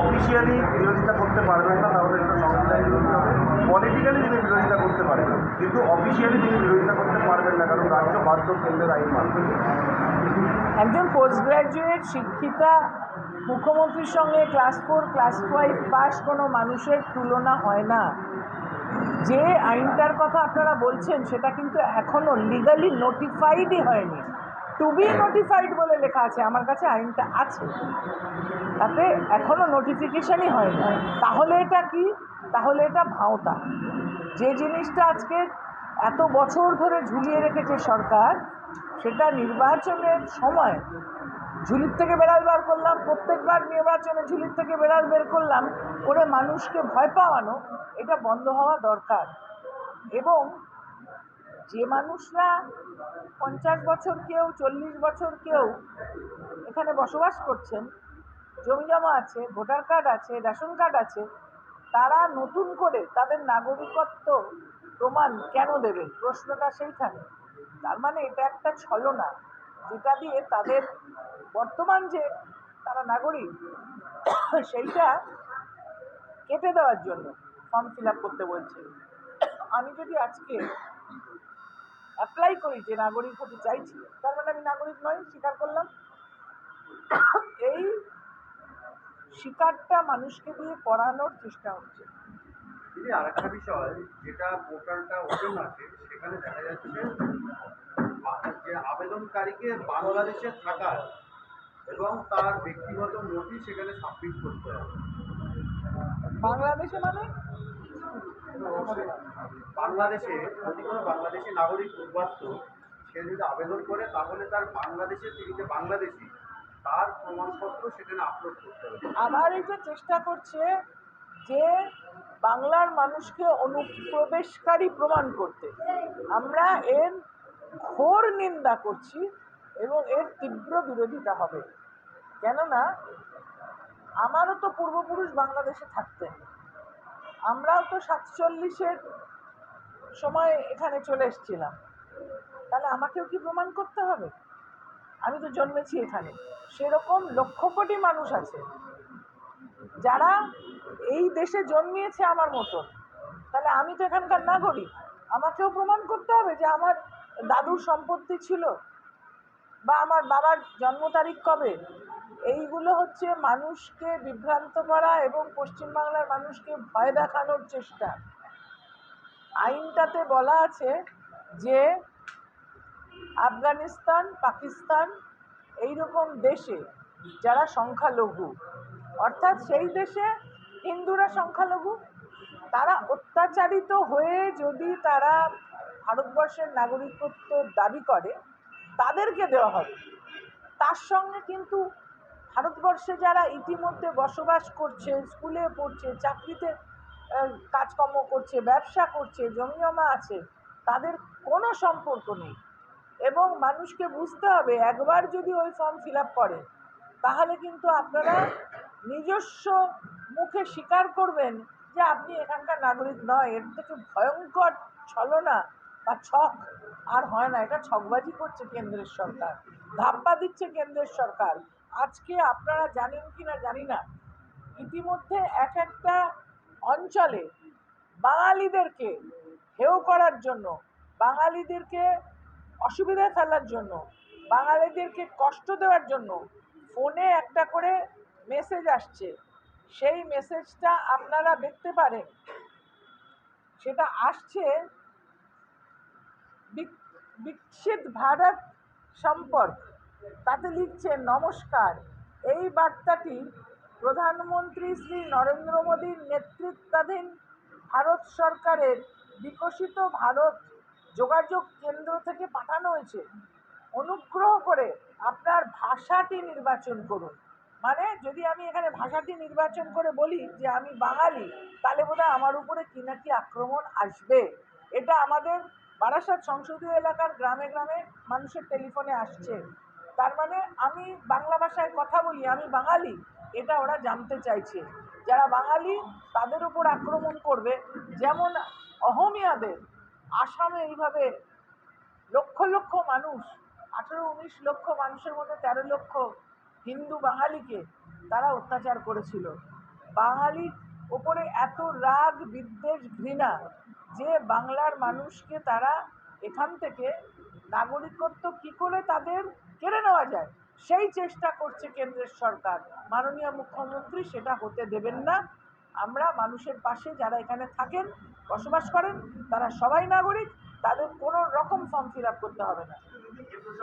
Officially বিরোধিতা করতে পারবেন না, তাহলে এটা সংবিধান বিরোধী হবে। পলিটিক্যালি তিনি বিরোধিতা করতে পারেন কিন্তু অফিসিয়ালি তিনি বিরোধিতা করতে পারবেন না, কারণ রাজ্য বাধ্য কেন্দ্রের আইন মানবে একজন পোস্ট গ্র্যাজুয়েট শিক্ষিতা মুখ্যমন্ত্রীর সঙ্গে class four class five pass কোনো মানুষের তুলনা হয় না। যে আইনটার কথা আপনারা বলছেন, সেটা কিন্তু এখনও লিগালি নোটিফাইডই হয়নি। টু বি নোটিফাইড বলে লেখা আছে, আমার কাছে আইনটা আছে। তাতে এখনও নোটিফিকেশানই হয়নি। তাহলে এটা কি? তাহলে এটা ভাওতা। যে জিনিসটা আজকে এত বছর ধরে ঝুলিয়ে রেখেছে সরকার, সেটা নির্বাচনের সময় ঝুলির থেকে বেড়াল বার করলাম, প্রত্যেকবার নির্বাচনে ঝুলির থেকে বেড়াল বের করলাম, করে মানুষকে ভয় পাওয়ানো, এটা বন্ধ হওয়া দরকার। এবং যে মানুষরা পঞ্চাশ বছর কেউ, চল্লিশ বছর কেউ এখানে বসবাস করছেন, জমি জমা আছে, ভোটার কার্ড আছে, রেশন কার্ড আছে, তারা নতুন করে তাদের নাগরিকত্ব প্রমাণ কেন দেবে প্রশ্নটা সেইখানে। তার মানে এটা একটা ছলনা, যেটা দিয়ে তাদের বর্তমান যে তারা নাগরিক, সেইটা কেটে দেওয়ার জন্য ফর্ম ফিল আপ করতে বলছে। আমি যদি আজকে অ্যাপ্লাই করি যে নাগরিক হতে চাইছি। তার মানে আমি নাগরিক নই স্বীকার করলাম। এই স্বীকারটা মানুষকে দিয়ে করানোর চেষ্টা হচ্ছে। দিদি আরেকটা বিষয় যেটা পোর্টালটা ওপেন আছে সেখানে দেখা যাচ্ছে যে আবেদনকারীকে বাংলাদেশে থাকার এবং তার ব্যক্তিগত নথি সেখানে সাবমিট করতে হবে। বাংলাদেশে মানে? বাংলাদেশে যদি কোনো বাংলাদেশি নাগরিক উদ্বাস্ত, সে যদি আবেদন করে, তাহলে তার বাংলাদেশে তিনি যে বাংলাদেশি, তার প্রমাণপত্র সেখানে আপলোড করতে হবে। আবার এটা চেষ্টা করছে যে বাংলার মানুষকে অনুপ্রবেশকারী প্রমাণ করতে। আমরা এর ঘোর নিন্দা করছি এবং এর তীব্র বিরোধিতা হবে। কেননা, আমারও তো পূর্বপুরুষ বাংলাদেশে থাকতেন। আমরাও তো সাতচল্লিশের সময় এখানে চলে এসেছিলাম। তাহলে আমাকেও কি প্রমাণ করতে হবে? আমি তো জন্মেছি এখানে। সেরকম লক্ষ কোটি মানুষ আছে। যারা এই দেশে জন্মিয়েছে আমার মতন। তাহলে আমি তো এখানকার নাগরিক। আমাকেও প্রমাণ করতে হবে যে আমার দাদুর সম্পত্তি ছিল। বা আমার বাবার জন্ম তারিখ কবে? এইগুলো হচ্ছে মানুষকে বিভ্রান্ত করা এবং পশ্চিমবাংলার মানুষকে ভয় দেখানোর চেষ্টা। আইনটাতে বলা আছে যে, আফগানিস্তান, পাকিস্তান এই রকম দেশে যারা সংখ্যালঘু, অর্থাৎ সেই দেশে হিন্দুরা সংখ্যালঘু, তারা অত্যাচারিত হয়ে যদি তারা ভারতবর্ষের নাগরিকত্ব দাবি করে, তাদেরকে দেওয়া হবে। তার সঙ্গে কিন্তু ভারতবর্ষে যারা ইতিমধ্যে বসবাস করছে, স্কুলে পড়ছে, চাকরিতে কাজকর্ম করছে, ব্যবসা করছে, জমিজমা আছে, তাদের কোনো সম্পর্ক নেই। এবং মানুষকে বুঝতে হবে, একবার যদি ওই ফর্ম ফিল আপ করে, তাহলে কিন্তু আপনারা নিজস্ব মুখে স্বীকার করবেন যে আপনি এখানকার নাগরিক নয়। এর থেকে ভয়ঙ্কর ছলনা বা ছক আর হয় না। এটা ছকবাজি করছে কেন্দ্রের সরকার, ধাপ্পা দিচ্ছে কেন্দ্রের সরকার। আজকে আপনারা জানেন কি না জানি না। ইতিমধ্যে এক একটা অঞ্চলে বাঙালিদেরকে হেয় করার জন্য, বাঙালিদেরকে অসুবিধায় ফেলার জন্য, বাঙালিদেরকে কষ্ট দেওয়ার জন্য ফোনে একটা করে মেসেজ আসছে। সেই মেসেজটা আপনারা দেখতে পারেন। সেটা আসছে বিকশিত ভারত সম্পর্ক। তাতে লিখছে নমস্কার। এই বার্তাটি প্রধানমন্ত্রী শ্রী নরেন্দ্র মোদীর নেতৃত্বাধীন ভারত সরকারের বিকশিত ভারত যোগাযোগ কেন্দ্র থেকে পাঠানো হয়েছে। অনুগ্রহ করে আপনার ভাষাটি নির্বাচন করুন। মানে যদি আমি এখানে ভাষাটি নির্বাচন করে বলি যে আমি বাঙালি, তাহলে বোধহয় আমার উপরে কি না কি আক্রমণ আসবে? এটা আমাদের বারাসাত সংসদীয় এলাকার গ্রামে গ্রামে মানুষের টেলিফোনে আসছে। তার মানে আমি বাংলা ভাষায় কথা বলি, আমি বাঙালি, এটা ওরা জানতে চাইছে। যারা বাঙালি, তাদের উপর আক্রমণ করবে। যেমন অহমিয়াদের, আসামে এইভাবে লক্ষ লক্ষ মানুষ, আঠেরো উনিশ লক্ষ মানুষের মধ্যে তেরো লক্ষ হিন্দু বাঙালিকে তারা অত্যাচার করেছিল। বাঙালির ওপরে এত রাগ, বিদ্বেষ, ঘৃণা যে বাংলার মানুষকে তারা এখান থেকে নাগরিকত্ব কী করে তাদের কেড়ে নেওয়া যায়, সেই চেষ্টা করছে কেন্দ্রের সরকার। মাননীয় মুখ্যমন্ত্রী সেটা হতে দেবেন না। আমরা মানুষের পাশে যারা এখানে থাকেন, বসবাস করেন, তারা সবাই নাগরিক, তাদের কোনো রকম ফর্ম ফিল করতে হবে না।